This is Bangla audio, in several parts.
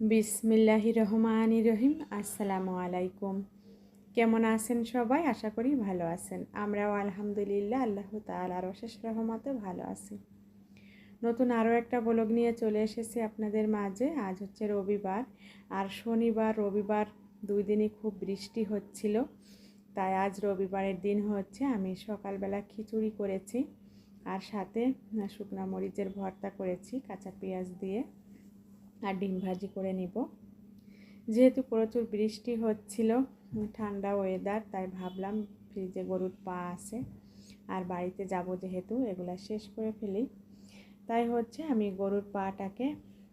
বিসমিল্লাহি রহমানি রহিম আসসালামু আলাইকুম। কেমন আছেন সবাই? আশা করি ভালো আছেন। আমরাও আলহামদুলিল্লাহ, আল্লাহ তালার অশেষ রহমতে ভালো আছি। নতুন আরও একটা ব্লগ নিয়ে চলে এসেছি আপনাদের মাঝে। আজ হচ্ছে রবিবার। আর শনিবার, রবিবার দুই দিনই খুব বৃষ্টি হচ্ছিল। তাই আজ রবিবারের দিন হচ্ছে আমি সকালবেলা খিচুড়ি করেছি। আর সাথে শুকনা মরিচের ভর্তা করেছি, কাঁচা পেঁয়াজ দিয়ে। আর ডিম ভাজি করে নিব। যেহেতু প্রচুর বৃষ্টি হচ্ছিল, ঠান্ডা ওয়েদার তাই ভাবলাম ফ্রিজে গরুর পা আছে, আর বাড়িতে যাব যেহেতু, এগুলা শেষ করে ফেলি। তাই হচ্ছে আমি গরুর পাটাকে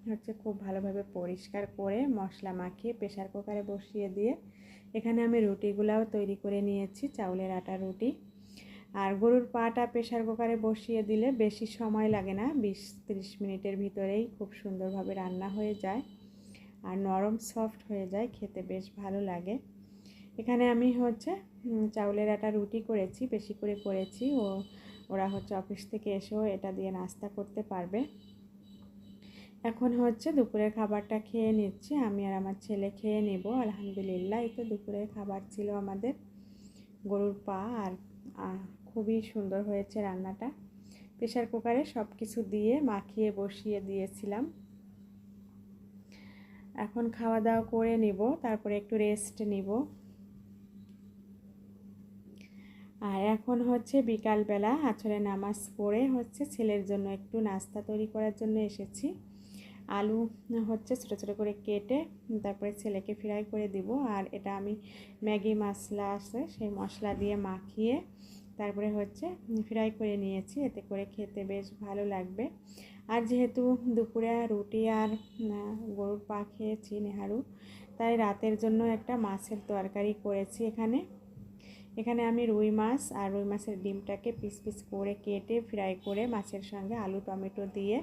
হচ্ছে খুব ভালোভাবে পরিষ্কার করে মশলা মাখিয়ে প্রেশার কুকারে বসিয়ে দিয়ে, এখানে আমি রুটিগুলাও তৈরি করে নিয়েছি, চাউলের আটা রুটি। আর গরুর পাটা প্রেশার কুকারে বসিয়ে দিলে বেশি সময় লাগে না, বিশ ত্রিশ মিনিটের ভিতরেই খুব সুন্দরভাবে রান্না হয়ে যায় আর নরম সফট হয়ে যায়, খেতে বেশ ভালো লাগে। এখানে আমি হচ্ছে চাউলের আটা রুটি করেছি, বেশি করে করেছি। ও, ওরা হচ্ছে অফিস থেকে এসেও এটা দিয়ে নাস্তা করতে পারবে। এখন হচ্ছে দুপুরের খাবারটা খেয়ে নিচ্ছি, আমি আর আমার ছেলে খেয়ে নেব, আলহামদুলিল্লাহ। এই তো দুপুরের খাবার ছিল আমাদের, গরুর পা আর খুবই সুন্দর হয়েছে রান্নাটা। প্রেশার কুকারে সব কিছু দিয়ে মাখিয়ে বসিয়ে দিয়েছিলাম। এখন খাওয়া দাওয়া করে নিব, তারপরে একটু রেস্ট নিব। আর এখন হচ্ছে বিকালবেলা আছরে নামাজ পড়ে হচ্ছে ছেলের জন্য একটু নাস্তা তৈরি করার জন্য এসেছি। আলু হচ্ছে ছোটো ছোটো করে কেটে তারপরে ছেলেকে ফ্রাই করে দিব। আর এটা আমি ম্যাগি মশলা আছে, সেই মশলা দিয়ে মাখিয়ে তারপরে হচ্ছে ফ্রাই করে নিয়েছি, এতে করে খেতে বেশ ভালো লাগবে। আর যেহেতু দুপুরে রুটি আর গরুর পা খেয়েছি নেহারু, তাই রাতের জন্য একটা মাছের তরকারি করেছি এখানে। এখানে আমি রুই মাছ আর রুই মাছের ডিমটাকে পিস পিস করে কেটে ফ্রাই করে মাছের সঙ্গে আলু টমেটো দিয়ে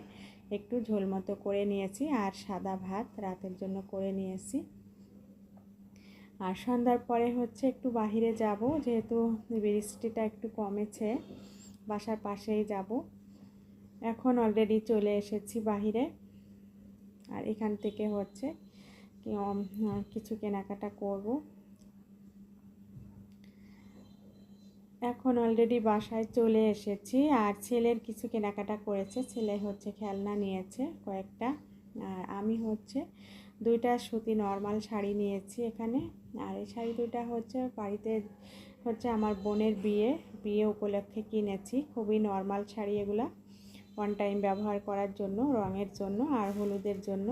একটু ঝোল মতো করে নিয়েছি, আর সাদা ভাত রাতের জন্য করে নিয়েছি। আর সন্ধ্যার পরে হচ্ছে একটু বাহিরে যাব, যেহেতু বৃষ্টিটা একটু কমেছে, বাসার পাশেই যাব। এখন অলরেডি চলে এসেছি বাহিরে। আর এখান থেকে হচ্ছে কিছু কেনাকাটা করব। এখন অলরেডি বাসায় চলে এসেছি, আর ছেলের কিছু কেনাকাটা করেছে। ছেলে হচ্ছে খেলনা নিয়েছে কয়েকটা, আর আমি হচ্ছে দুইটা সুতি নর্মাল শাড়ি নিয়েছি এখানে। আর এই শাড়ি দুইটা হচ্ছে বাড়িতে হচ্ছে আমার বোনের বিয়ে বিয়ে উপলক্ষে কিনেছি। খুবই নর্মাল শাড়ি এগুলা ওয়ান টাইম ব্যবহার করার জন্য, রঙের জন্য আর হলুদের জন্য।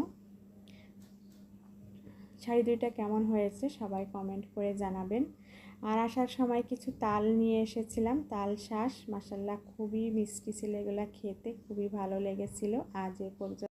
শাড়ি দুইটা কেমন হয়েছে সবাই কমেন্ট করে জানাবেন। আর আসার সময় কিছু তাল নিয়ে এসেছিলাম, তাল শ্বাস মাসাল্লাহ খুবই মিষ্টি ছিল এগুলো খেতে, খুবই ভালো লেগেছিল। আজ এ পর্যন্ত